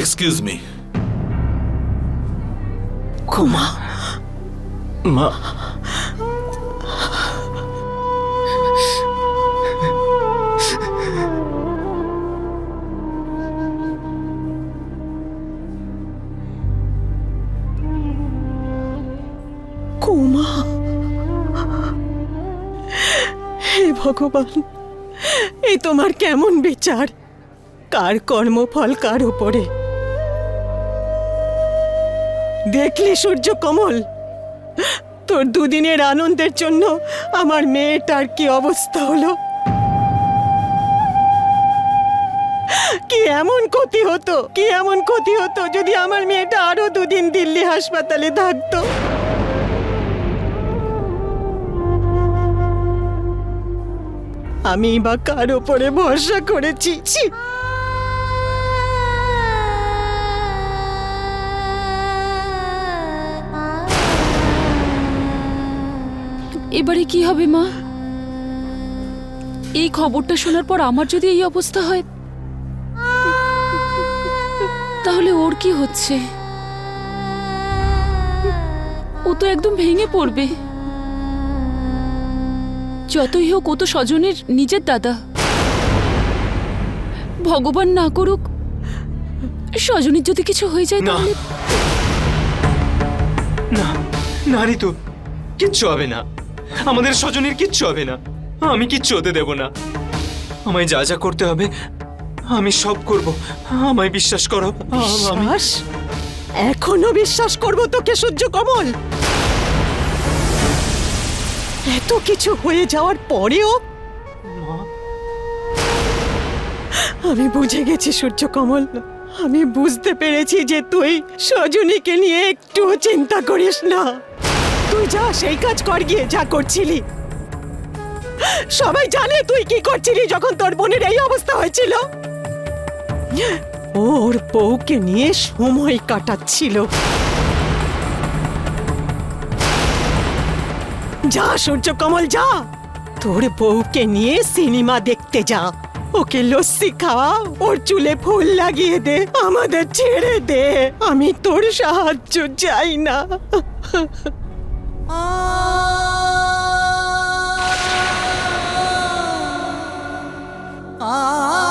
Excuse me কুমা মা কুমা হে ভগবান এই তোমার কেমন বিচার? কার কর্মফল কার উপরে? দেখলি সূর্য কমল? তোর দুদিনের আনন্দের জন্য আমার মেয়েটার কি অবস্থা হলো? কি এমন ক্ষতি হতো? কি এমন ক্ষতি হতো যদি আমার মেয়েটা আরও দুদিন দিল্লি হাসপাতালে থাকতো? আমি বা কার ওপরে ভরসা করেছি? এবারে কি হবে মা? এই খবরটা শোনার পর আমার যদি এই অবস্থা হয় তাহলে ওর কি হচ্ছে? ও তো একদম ভেঙে পড়বে। যতই হোক ও তো স্বজনের নিজের দাদা। ভগবান না করুক স্বজনের যদি কিছু হয়ে যায়। তাহলে না না ঋতু কিচ্ছু হবে না। আমাদের স্বজনের কিচ্ছু হবে না। আমি কিচ্ছু হতে দেব না। আমায় যা যা করতে হবে আমি সব করব। আমায় বিশ্বাস করো আ- আমি বিশ্বাস? এখনও বিশ্বাস করব তোকে সূর্য কমল? এত কিছু হয়ে যাওয়ার পরেও আমি বুঝে গেছি সূর্য কমল। আমি বুঝতে পেরেছি যে তুই সজনীকে নিয়ে একটুও চিন্তা করিস না। তুই যা, সেই কাজ কর গিয়ে, যা করছিলি। সবাই জানে তুই কি করছিলি যখন তোর বোনের এই অবস্থা হয়েছিল। ওর বউকে নিয়ে সময় কাটাচ্ছিল। যা, সূর্য কমল, যা। তোর বউকে নিয়ে সিনেমা দেখতে যা। ওকে লস্যি খাওয়া, ওর চুলে ফুল লাগিয়ে দে, আমাদের ছেড়ে দে। আমি তোর সাহায্য চাই না। 아. 아.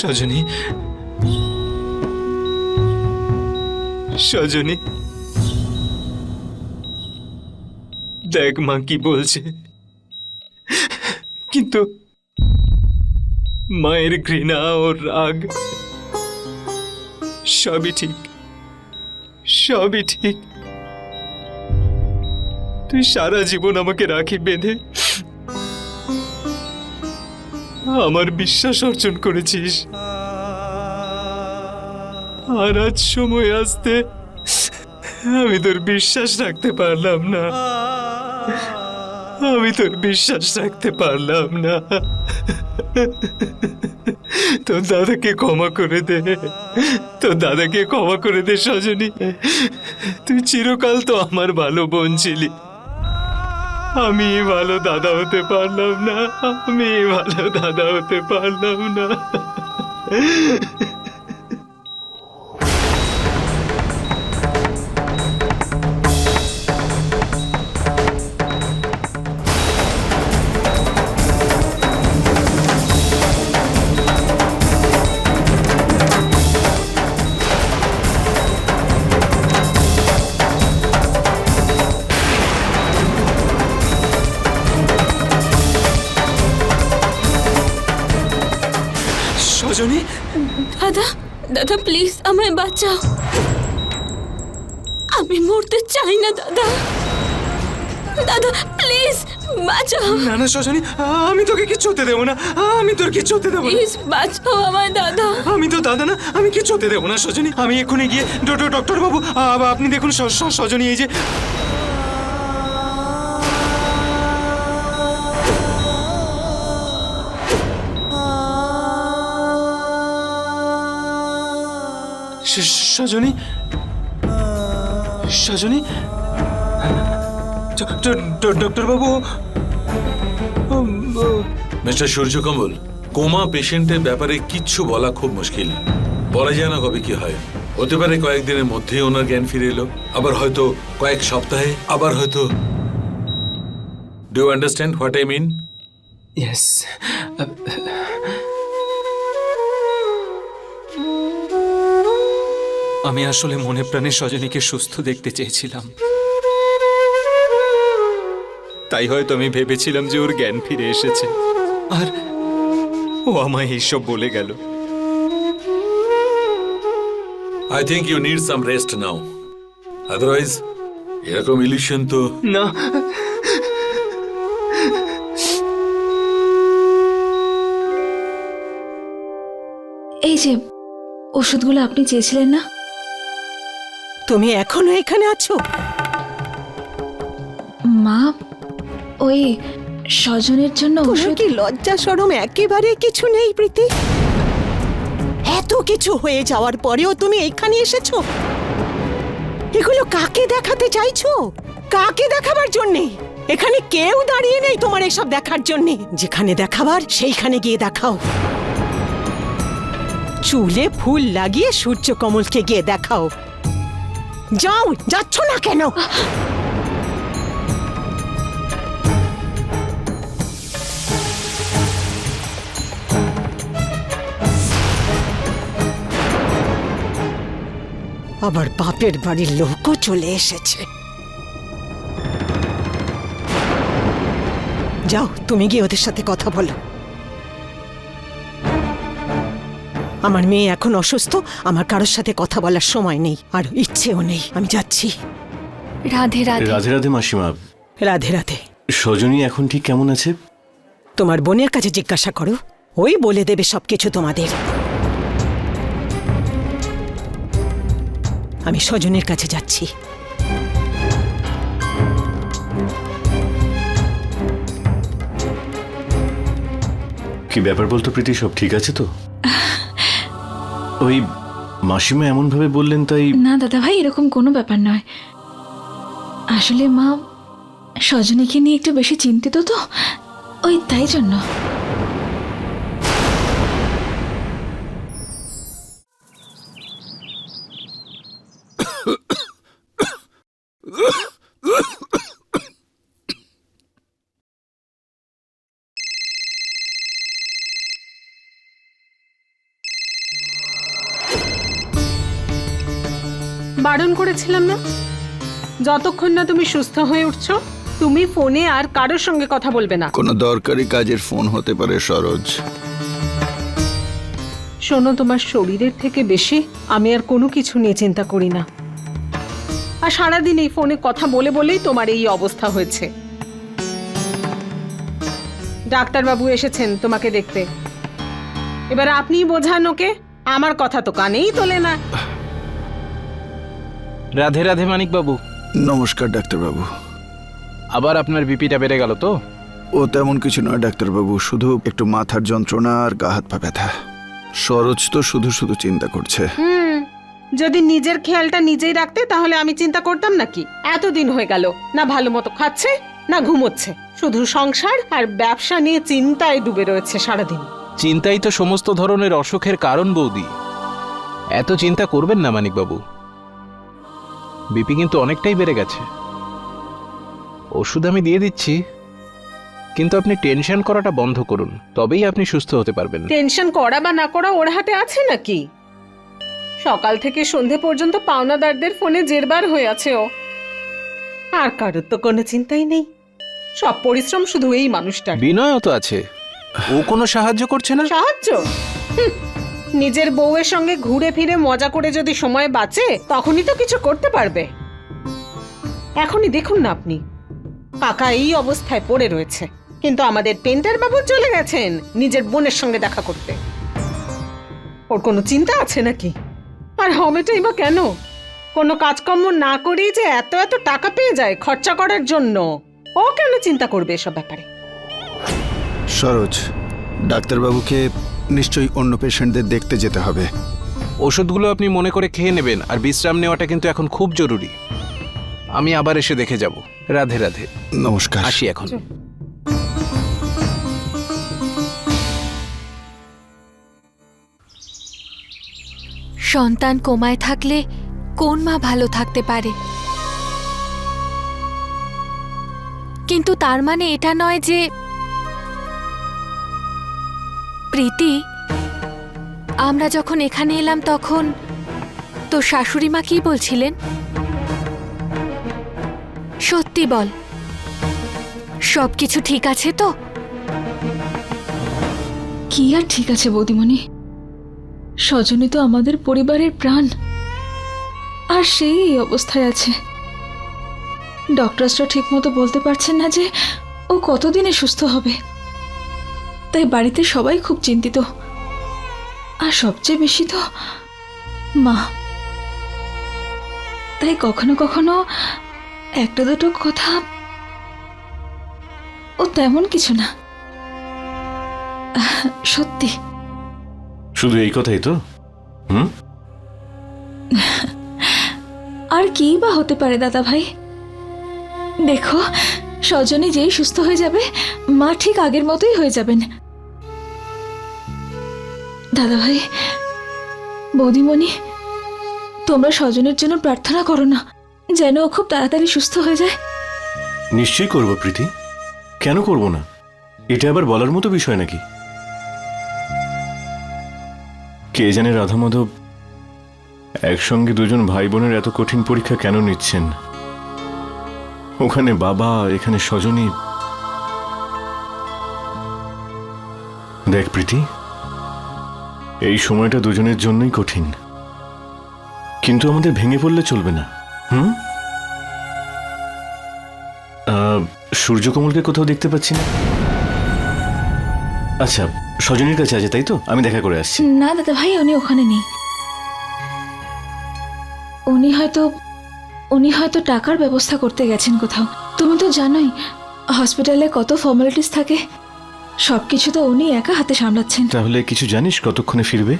সজনী। সজনী। দেখ মা কি বলছে। কিন্তু মায়ের ঘৃণা ও রাগ সবই ঠিক সবই ঠিক। তুই সারা জীবন আমাকে রাখি বেঁধে আমার বিশ্বাস অর্জন করেছিস। আর আজ সময় আসতে আমি তোর বিশ্বাস রাখতে পারলাম না। আমি তোর বিশ্বাস রাখতে পারলাম না। তোর দাদাকে ক্ষমা করে দে। তোর দাদাকে ক্ষমা করে দে, সজনী। তুই চিরকাল তো আমার ভালো বোন ছিলি। আমি ভালো দাদা হতে পারলাম না আমি ভালো দাদা হতে পারলাম না। দাদা প্লিজ আমায় বাঁচাও। আমি মরতে চাই না দাদা। দাদা প্লিজ বাঁচাও। না না সজনী আমি তোকে কিচ্ছু হতে দেবো না। আমি তোর কিচ্ছু হতে দেবো না। প্লিজ বাঁচাও আমায় দাদা। আমি তো দাদা না আমি কিচ্ছু হতে দেবো না সজনী আমি এক্ষুনি গিয়ে ডক্টর ডক্টর বাবু আ- আপনি দেখুন সজনী এই যে সজনী সজনী ডক্টর বাবু মিস্টার সূর্যকমল কোমা পেশেন্টের ব্যাপারে কিচ্ছু বলা খুব মুশকিল। বলা যায় না কবে কি হয়। হতে পারে কয়েকদিনের মধ্যেই ওনার জ্ঞান ফিরে এলো আবার হয়তো কয়েক সপ্তাহে আবার হয়তো। Do understand what I mean Yes. আমি আসলে মনে প্রাণে সজনীকে সুস্থ দেখতে চেয়েছিলাম। তাই হয়তো আমি ভেবেছিলাম যে ওর জ্ঞান ফিরে এসেছে। আর ও আমায় এইসব বলে গেল। I think you need some rest now otherwise এরকম ইলিউশন তো না। এই যে ওষুধগুলো আপনি চেয়েছিলেন না? তুমি এখনও এখানে আছো? মা ওই স্বজনের জন্য ওষুধ কি লজ্জা সরম? একেবারে কিছু নেই প্রীতি। এত কিছু হয়ে যাওয়ার পরেও তুমি এখানে এসেছ? এগুলো কাকে দেখাতে চাইছো? কাকে দেখাবার জন্যে? এখানে কেউ দাঁড়িয়ে নেই তোমার এসব দেখার জন্যে। যেখানে দেখাবার সেইখানে গিয়ে দেখাও। চুলে ফুল লাগিয়ে সূর্য কমলকে গিয়ে দেখাও। যাও, যাচ্ছ না কেন? আবার বাপের বাড়ির লোকও চলে এসেছে। যাও, তুমি গিয়ে ওদের সাথে কথা বলো। আমার মেয়ে এখন অসুস্থ আমার কারোর সাথে কথা বলার সময় নেই আর ইচ্ছেও নেই। আমি যাচ্ছি। রাধে রাধে। রাধে রাধে মাসিমা। রাধে রাধে। সজনী এখন ঠিক কেমন আছে? তোমার বোনের কাছে জিজ্ঞাসা করো ওই বলে দেবে সবকিছু তোমাদের। আমি স্বজনের কাছে যাচ্ছি। কি ব্যাপার বলতো প্রীতি সব ঠিক আছে তো? ওই মাসিমা এমন ভাবে বললেন তাই না, দাদা ভাই, এরকম কোনো ব্যাপার নয়। আসলে মা স্বজনীকে নিয়ে একটু বেশি চিন্তিত তো? ওই তাই জন্য। বারণ করেছিলাম না? যতক্ষণ না তুমি সুস্থ হয়ে উঠছো তুমি ফোনে আর কারোর সঙ্গে কথা বলবে না। কোনো দরকারি কাজের ফোন হতে পারে সরোজ। শোনো তোমার শরীরের থেকে বেশি আমি আর কোনো কিছু নিয়ে চিন্তা করি না। আর সারাদিন এই ফোনে কথা বলে বলেই তোমার এই অবস্থা হয়েছে। ডাক্তারবাবু এসেছেন তোমাকে দেখতে। এবার আপনিই বোঝান ওকে আমার কথা তো কানেই তোলে না। রাধে রাধে মানিক বাবু নমস্কার ডাক্তারবাবু। আবার আপনার বিপিটা বেড়ে গেল তো? ও তেমন কিছু নয় ডাক্তারবাবু শুধু একটু মাথার যন্ত্রণা আর গা হাত পা ব্যথা। সরোজ তো শুধু শুধু চিন্তা করছে। হুম যদি নিজের খেয়ালটা নিজেই রাখতে তাহলে আমি চিন্তা করতাম নাকি? এতদিন হয়ে গেল না ভালো মতো খাচ্ছে না ঘুমোচ্ছে। শুধু সংসার আর ব্যবসা নিয়ে চিন্তায় ডুবে রয়েছে সারাদিন। চিন্তাই তো সমস্ত ধরনের অসুখের কারণ বৌদি। এত চিন্তা করবেন না মানিক বাবু বিপি কিন্তু অনেকটাই বেড়ে গেছে। ওষুধ আমি দিয়ে দিচ্ছি কিন্তু আপনি টেনশন করাটা বন্ধ করুন তবেই আপনি সুস্থ হতে পারবেন। টেনশন করা বা না করা ওর হাতে আছে নাকি? সকাল থেকে সন্ধে পর্যন্ত পাওনাদারদের ফোনে জেরবার হয়ে আছে ও। আর কারোর তো কোনো চিন্তাই নেই। সব পরিশ্রম শুধু এই মানুষটার। বিনয়ও তো আছে। ও কোনো সাহায্য করছে না? সাহায্য? নিজের বউয়ের সঙ্গে ঘুরে ফিরে মজা করে যদি সময় বাঁচে, তখনই তো কিছু করতে পারবে। এখনই দেখুন না আপনি কাকা এই অবস্থায় পড়ে রয়েছে। কিন্তু আমাদের পেন্টার বাবু চলে গেছেন নিজের বোনের সঙ্গে দেখা করতে। ওর কোনো চিন্তা আছে নাকি? আর হবেটাই বা কেন? কোনো কাজকর্ম না করেই যে এত এত টাকা পেয়ে যায় খরচা করার জন্য, ও কেন চিন্তা করবে এসব ব্যাপারে? সরোজ, ডাক্তারবাবুকে নিশ্চয়ই অন্য পেশেন্টদের দেখতে যেতে হবে। ওষুধগুলো আপনি মনে করে খেয়ে নেবেন আর বিশ্রাম নেওয়াটা কিন্তু এখন খুব জরুরি। আমি আবার এসে দেখে যাব। রাধে রাধে। নমস্কার। আসি এখন। সন্তান কোমায় থাকলে কোন মা ভালো থাকতে পারে? কিন্তু তার মানে এটা নয় যে প্রীতি, আমরা যখন এখানে এলাম তখন তো শাশুড়ি মা কি বলছিলেন? সত্যি বল সব কিছু ঠিক আছে তো? কি আর ঠিক আছে বৌদিমণি? স্বজনই তো আমাদের পরিবারের প্রাণ। আর সেই এই অবস্থায় আছে। ডক্টরসরা ঠিকমতো বলতে পারছেন না যে ও কতদিনে সুস্থ হবে। তাই বাড়িতে সবাই খুব চিন্তিত। আর সবচেয়ে বেশি তো মা। তাই কখনো কখনো একটা দুটো কথা ও তেমন কিছু না। সত্যি। শুধু এই কথাই তো? হুম? আর কি বা হতে পারে দাদা ভাই দেখো স্বজনে যেই সুস্থ হয়ে যাবে, মা ঠিক আগের মতোই হয়ে যাবেন। দাদা ভাই বৌদিমণি, তোমরা স্বজনের জন্য প্রার্থনা করো না, যেন ও খুব তাড়াতাড়ি সুস্থ হয়ে যায়। নিশ্চয়ই করব, প্রীতি। কেন করব না? এটা আবার বলার মতো বিষয় নাকি? কে জানে রাধা মাধব একসঙ্গে দুজন ভাই বোনের এত কঠিন পরীক্ষা কেন নিচ্ছেন? ওখানে বাবা, এখানে স্বজনী দেখ প্রীতি, এই সময়টা দুজনের জন্যই কঠিন। কিন্তু আমাদের ভেঙে পড়লে চলবে না, হুম? সূর্যকমলকে কোথাও দেখতে পাচ্ছি না। আচ্ছা সজনীর কাছে আছে, তাই তো? আমি দেখা করে আসছি। না দাদা ভাই, উনি ওখানে নেই। উনি হয়তো উনি হয়তো টাকার ব্যবস্থা করতে গেছেন কোথাও। তুমি তো জানোই হসপিটালে কত ফর্মালিটিস থাকে। সব কিছু তো উনি একা হাতে সামলাচ্ছেন। তাহলে কিছু জানিস কতক্ষণে ফিরবে?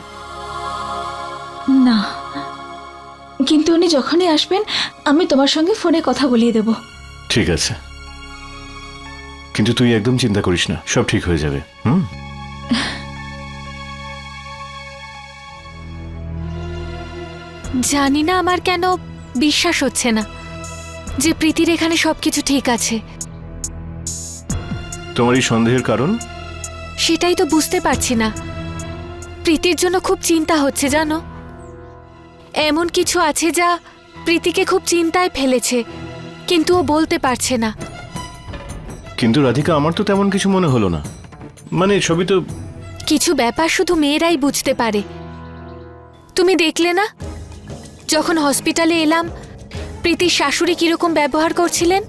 না। কিন্তু উনি যখনই আসবেন আমি তোমার সঙ্গে ফোনে কথা বলিয়ে দেব। ঠিক আছে। কিন্তু তুই একদম চিন্তা করিস না সব ঠিক হয়ে যাবে হুম? জানি না আমার কেন বিশ্বাস হচ্ছে না যে প্রীতির এখানে সবকিছু ঠিক আছে। তোমার এই সন্দেহের কারণ? সেটাই তো বুঝতে পারছি না। প্রীতির জন্য খুব চিন্তা হচ্ছে জানো? এমন কিছু আছে যা প্রীতিকে খুব চিন্তায় ফেলেছে কিন্তু ও বলতে পারছে না। কিন্তু রাধিকা আমার তো তেমন কিছু মনে হলো না। মানে সবই তো কিছু ব্যাপার শুধু মেয়েরাই বুঝতে পারে। তুমি দেখলে না? যখন হসপিটালে এলাম প্রীতির শাশুড়ি কীরকম ব্যবহার করছিলেন?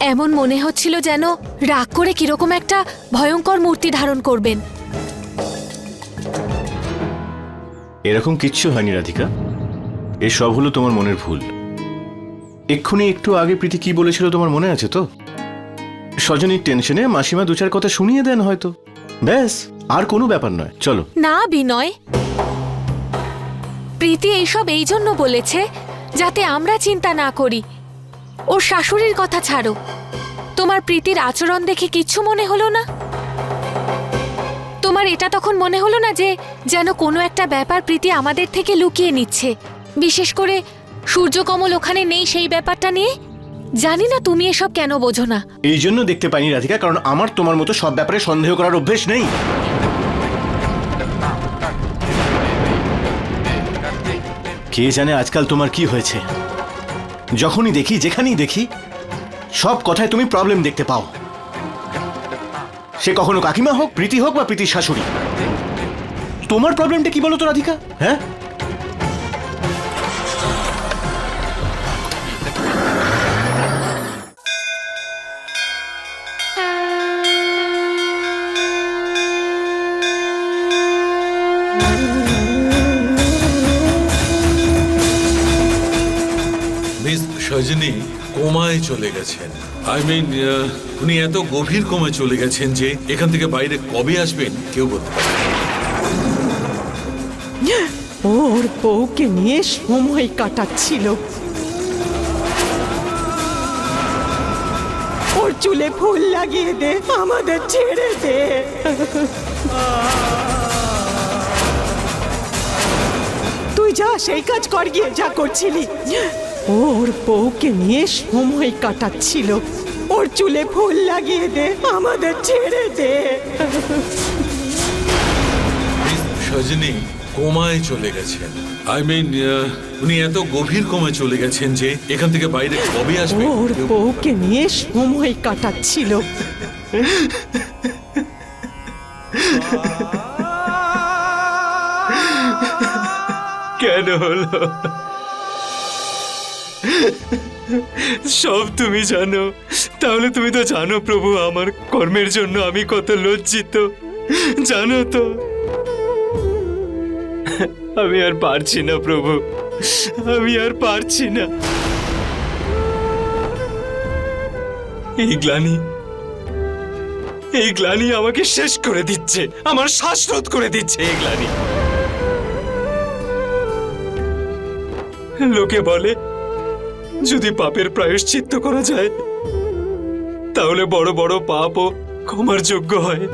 এমন মনে হচ্ছিল যেন রাগ করে কীরকম একটা ভয়ঙ্কর মূর্তি ধারণ করবেন। এরকম কিচ্ছু হয়নি রাধিকা। এসব হলো তোমার মনের ভুল। এক্ষুনি একটু আগে প্রীতি কি বলেছিল তোমার মনে আছে তো? সজনীর টেনশনে মাসিমা দু চার কথা শুনিয়ে দেন হয়তো। ব্যাস আর কোনো ব্যাপার নয়। চলো। না বিনয়। প্রীতি এইসব এই জন্য বলেছে যাতে আমরা চিন্তা না করি। ওর শাশুড়ির কথা ছাড়ো। তোমার প্রীতির আচরণ দেখে কিচ্ছু মনে হলো না? তোমার এটা তখন মনে হলো না যে যেন কোনো একটা ব্যাপার প্রীতি আমাদের থেকে লুকিয়ে নিচ্ছে। বিশেষ করে সূর্যকমল ওখানে নেই সেই ব্যাপারটা নিয়ে? জানি না তুমি এসব কেন বোঝো না। এই জন্য দেখতে পাইনি রাধিকা, কারণ আমার তোমার মতো সব ব্যাপারে সন্দেহ করার অভ্যেস নেই। কে জানে আজকাল তোমার কি হয়েছে? যখনই দেখি, যেখানেই দেখি, সব কথায় তুমি প্রবলেম দেখতে পাও। সে কখনো কাকিমা হোক, প্রীতি হোক বা প্রীতির শাশুড়ি। তোমার প্রবলেমটা কি বলো তো রাধিকা? হ্যাঁ? মিস সজনী কোমায় চলে গেছেন। আই মিন উনি এত গভীর কোমায় চলে গেছেন যে এখান থেকে বাইরে কবে আসবেন কেউ বলতে পারে ওর বউকে নিয়ে সময় কাটাচ্ছিল। ওর চুলে ফুল লাগিয়ে দে, আমাদের ছেড়ে দে। তুই যা, সেই কাজ কর গিয়ে, যা করছিলি। ওর বউকে নিয়ে সময় কাটাচ্ছিল। ওর চুলে ফুল লাগিয়ে দে আমাদের ছেড়ে দে। সজনী কোমায় চলে গেছেন। আই মিন উনি এত গভীর কোমায় চলে গেছেন যে এখান থেকে বাইরে কবে আসবেন ওর বউকে নিয়ে সময় কাটাচ্ছিল। কেন হলো? সব তুমি জানো। তাহলে তুমি তো জানো প্রভু, আমার কর্মের জন্য আমি কত লজ্জিত। জানো তো। আমি আর পারছি না প্রভু। আমি আর পারছি না। এই গ্লানি এই গ্লানি আমাকে শেষ করে দিচ্ছে। আমার শ্বাসরোধ করে দিচ্ছে এই গ্লানি। লোকে বলে যদি পাপের প্রায়শ্চিত্ত করা যায়, তাহলে বড় বড় পাপও ক্ষমার যোগ্য হয়।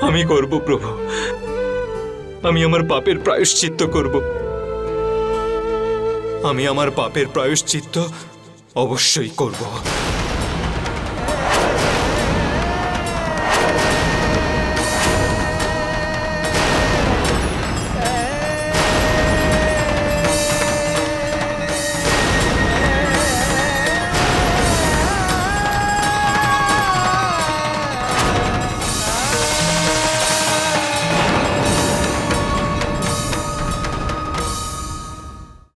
আমি করব প্রভু। আমি আমার পাপের প্রায়শ্চিত্ত করব। আমি আমার পাপের প্রায়শ্চিত্ত অবশ্যই করব।